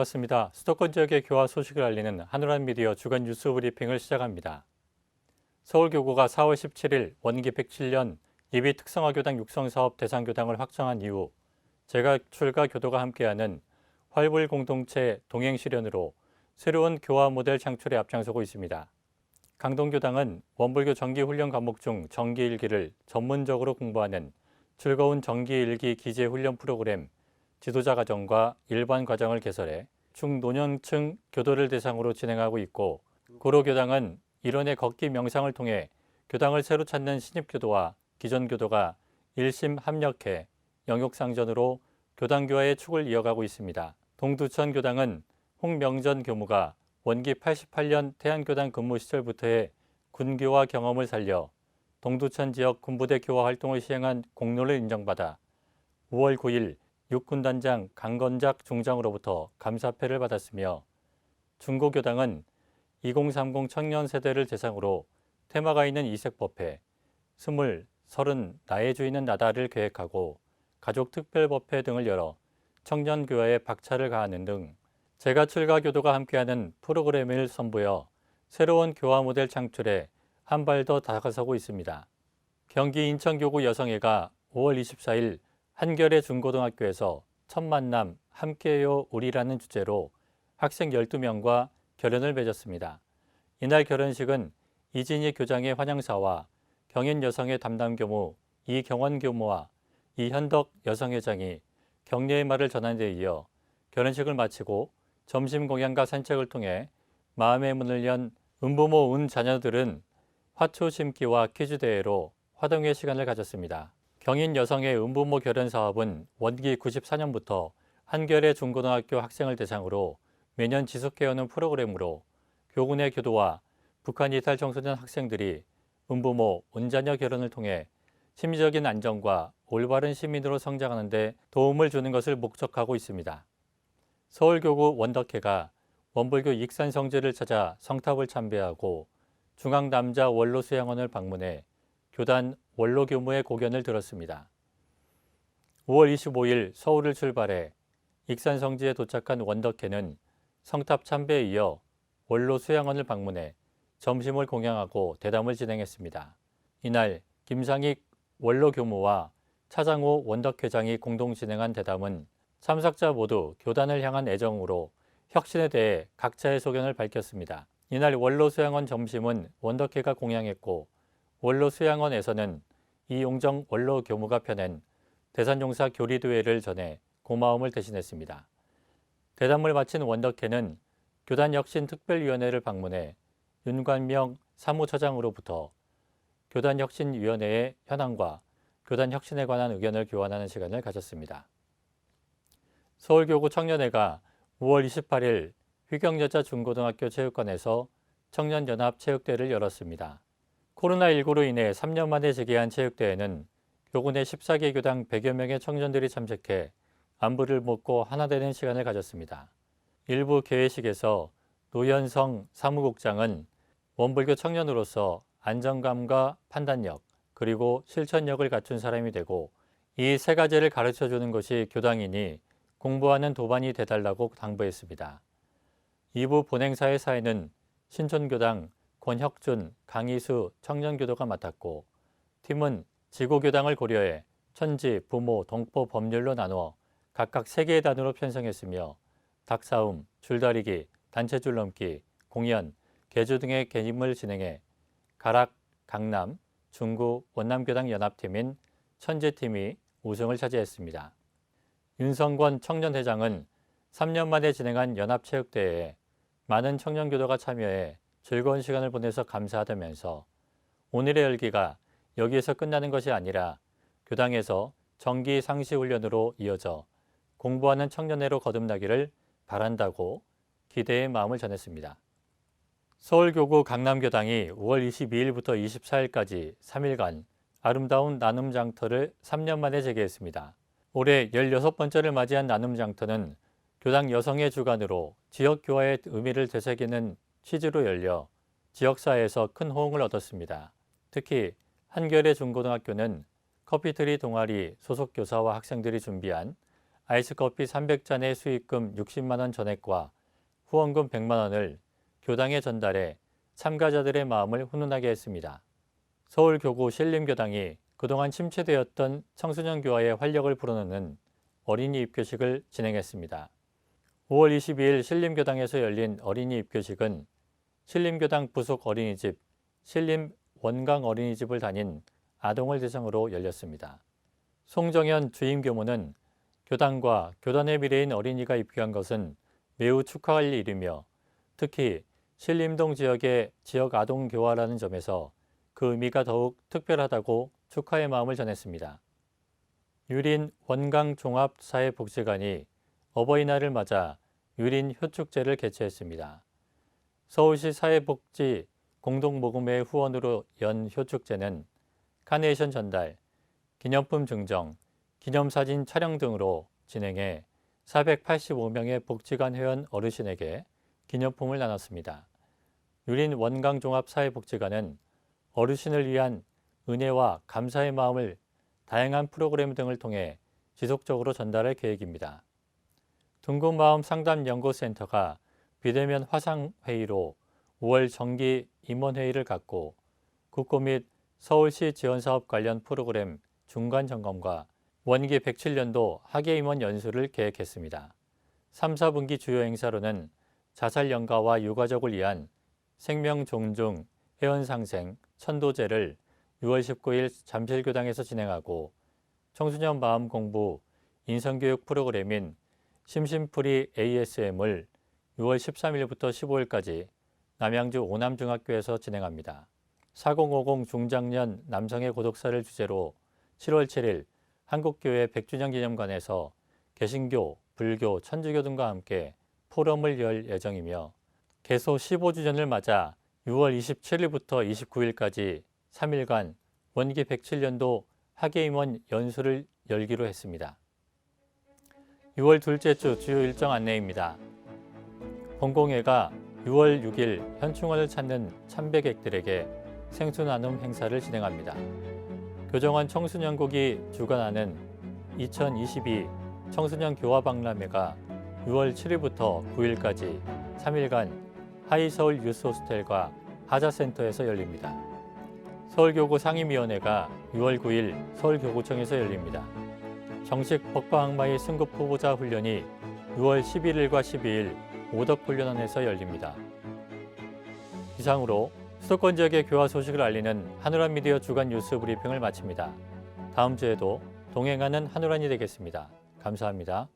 반갑습니다. 수도권 지역의 교화 소식을 알리는 한우란 미디어 주간 뉴스 브리핑을 시작합니다. 서울교구가 4월 17일 원기 107년 예비 특성화 교당 육성 사업 대상 교당을 확정한 이후 제가 출가 교도가 함께하는 활불 공동체 동행 실현으로 새로운 교화 모델 창출에 앞장서고 있습니다. 강동교당은 원불교 정기훈련 과목 중 정기일기를 전문적으로 공부하는 즐거운 정기일기 기재 훈련 프로그램 지도자 과정과 일반 과정을 개설해 중노년층 교도를 대상으로 진행하고 있고 고로교당은 일원의 걷기 명상을 통해 교당을 새로 찾는 신입교도와 기존 교도가 일심 합력해 영역상전으로 교당교화의 축을 이어가고 있습니다. 동두천 교당은 홍명전 교무가 원기 88년 태안교당 근무 시절부터의 군교화 경험을 살려 동두천 지역 군부대 교화 활동을 시행한 공로를 인정받아 5월 9일 육군단장 강건작 중장으로부터 감사패를 받았으며 중고교당은 2030 청년 세대를 대상으로 테마가 있는 이색법회, 스물, 서른, 나의 주인은 나다를 계획하고 가족특별법회 등을 열어 청년교회에 박차를 가하는 등 제가 출가 교도가 함께하는 프로그램을 선보여 새로운 교화 모델 창출에 한 발 더 다가서고 있습니다. 경기 인천교구 여성회가 5월 24일 한결의 중고등학교에서 첫 만남 함께요 우리라는 주제로 학생 12명과 결연을 맺었습니다. 이날 결혼식은 이진희 교장의 환영사와 경인 여성의 담당 교무 이경원 교무와 이현덕 여성회장이 격려의 말을 전한 데 이어 결혼식을 마치고 점심 공연과 산책을 통해 마음의 문을 연 은부모 운 자녀들은 화초 심기와 퀴즈 대회로 화동의 시간을 가졌습니다. 경인 여성의 은부모 결혼 사업은 원기 94년부터 한결의 중고등학교 학생을 대상으로 매년 지속해오는 프로그램으로 교군의 교도와 북한 이탈 청소년 학생들이 은부모, 은자녀 결혼을 통해 심리적인 안정과 올바른 시민으로 성장하는 데 도움을 주는 것을 목적하고 있습니다. 서울교구 원덕회가 원불교 익산 성지를 찾아 성탑을 참배하고 중앙남자 원로 수양원을 방문해 교단 원로 교무의 고견을 들었습니다. 5월 25일 서울을 출발해 익산 성지에 도착한 원덕회는 성탑 참배에 이어 원로 수양원을 방문해 점심을 공양하고 대담을 진행했습니다. 이날 김상익 원로 교무와 차장호 원덕회장이 공동 진행한 대담은 참석자 모두 교단을 향한 애정으로 혁신에 대해 각자의 소견을 밝혔습니다. 이날 원로 수양원 점심은 원덕회가 공양했고 원로 수양원에서는 이용정 원로 교무가 펴낸 대산용사 교리대회를 전해 고마움을 대신했습니다. 대담을 마친 원덕회는 교단혁신특별위원회를 방문해 윤관명 사무처장으로부터 교단혁신위원회의 현황과 교단혁신에 관한 의견을 교환하는 시간을 가졌습니다. 서울교구 청년회가 5월 28일 휘경여자 중고등학교 체육관에서 청년연합 체육대회를 열었습니다. 코로나19로 인해 3년 만에 재개한 체육대회는 내 14개 교당 100여 명의 청년들이 참석해 안부를 묻고 하나 되는 시간을 가졌습니다. 일부 개회식에서 노현성 사무국장은 원불교 청년으로서 안정감과 판단력 그리고 실천력을 갖춘 사람이 되고 이 세 가지를 가르쳐 주는 것이 교당이니 공부하는 도반이 되달라고 당부했습니다. 2부 본행사의 사회는 신촌교당 권혁준, 강희수 청년교도가 맡았고 팀은 지구교당을 고려해 천지, 부모, 동포, 법률로 나누어 각각 3개의 단으로 편성했으며 닭싸움, 줄다리기, 단체줄 넘기, 공연, 개주 등의 개임을 진행해 가락, 강남, 중구, 원남교당 연합팀인 천재팀이 우승을 차지했습니다. 윤성권 청년회장은 3년 만에 진행한 연합체육대회에 많은 청년교도가 참여해 즐거운 시간을 보내서 감사하다면서 오늘의 열기가 여기에서 끝나는 것이 아니라 교당에서 정기 상시 훈련으로 이어져 공부하는 청년회로 거듭나기를 바란다고 기대의 마음을 전했습니다. 서울교구 강남교당이 5월 22일부터 24일까지 3일간 아름다운 나눔 장터를 3년 만에 재개했습니다. 올해 16번째를 맞이한 나눔 장터는 교당 여성의 주관으로 지역 교화의 의미를 되새기는 취지로 열려 지역사회에서 큰 호응을 얻었습니다. 특히 한결의 중고등학교는 커피트리 동아리 소속 교사와 학생들이 준비한 아이스커피 300잔의 수익금 60만 원 전액과 후원금 100만 원을 교당에 전달해 참가자들의 마음을 훈훈하게 했습니다. 서울 교구 신림교당이 그동안 침체되었던 청소년 교화의 활력을 불어넣는 어린이 입교식을 진행했습니다. 5월 22일 신림교당에서 열린 어린이 입교식은 신림교당 부속 어린이집 신림 원강 어린이집을 다닌 아동을 대상으로 열렸습니다. 송정현 주임 교무는 교단과 교단의 미래인 어린이가 입교한 것은 매우 축하할 일이며 특히 신림동 지역의 지역 아동 교화라는 점에서 그 의미가 더욱 특별하다고 축하의 마음을 전했습니다. 유린 원강 종합 사회복지관이 어버이날을 맞아 유린 효축제를 개최했습니다. 서울시 사회복지 공동모금회 후원으로 연 효축제는 카네이션 전달, 기념품 증정, 기념사진 촬영 등으로 진행해 485명의 복지관 회원 어르신에게 기념품을 나눴습니다. 유린 원강종합사회복지관은 어르신을 위한 은혜와 감사의 마음을 다양한 프로그램 등을 통해 지속적으로 전달할 계획입니다. 둥근마음 상담연구센터가 비대면 화상회의로 5월 정기 임원회의를 갖고 국고 및 서울시 지원사업 관련 프로그램 중간 점검과 원기 107년도 학예임원 연수를 계획했습니다. 3, 4분기 주요 행사로는 자살 연가와 유가족을 위한 생명 존중, 회원 상생, 천도제를 6월 19일 잠실교당에서 진행하고 청소년 마음 공부 인성교육 프로그램인 심심풀이 ASM을 6월 13일부터 15일까지 남양주 오남중학교에서 진행합니다. 4050 중장년 남성의 고독사를 주제로 7월 7일 한국교회 100주년 기념관에서 개신교, 불교, 천주교 등과 함께 포럼을 열 예정이며 개소 15주년을 맞아 6월 27일부터 29일까지 3일간 원기 107년도 학예임원 연수를 열기로 했습니다. 6월 둘째 주 주요 일정 안내입니다. 본공회가 6월 6일 현충원을 찾는 참배객들에게 생수 나눔 행사를 진행합니다. 교정원 청소년국이 주관하는 2022 청소년 교화 박람회가 6월 7일부터 9일까지 3일간 하이서울 유스호스텔과 하자센터에서 열립니다. 서울교구 상임위원회가 6월 9일 서울교구청에서 열립니다. 정식 법과학마의 승급 후보자 훈련이 6월 11일과 12일 오덕훈련원에서 열립니다. 이상으로 수도권 지역의 교화 소식을 알리는 한우란 미디어 주간 뉴스 브리핑을 마칩니다. 다음 주에도 동행하는 한우란이 되겠습니다. 감사합니다.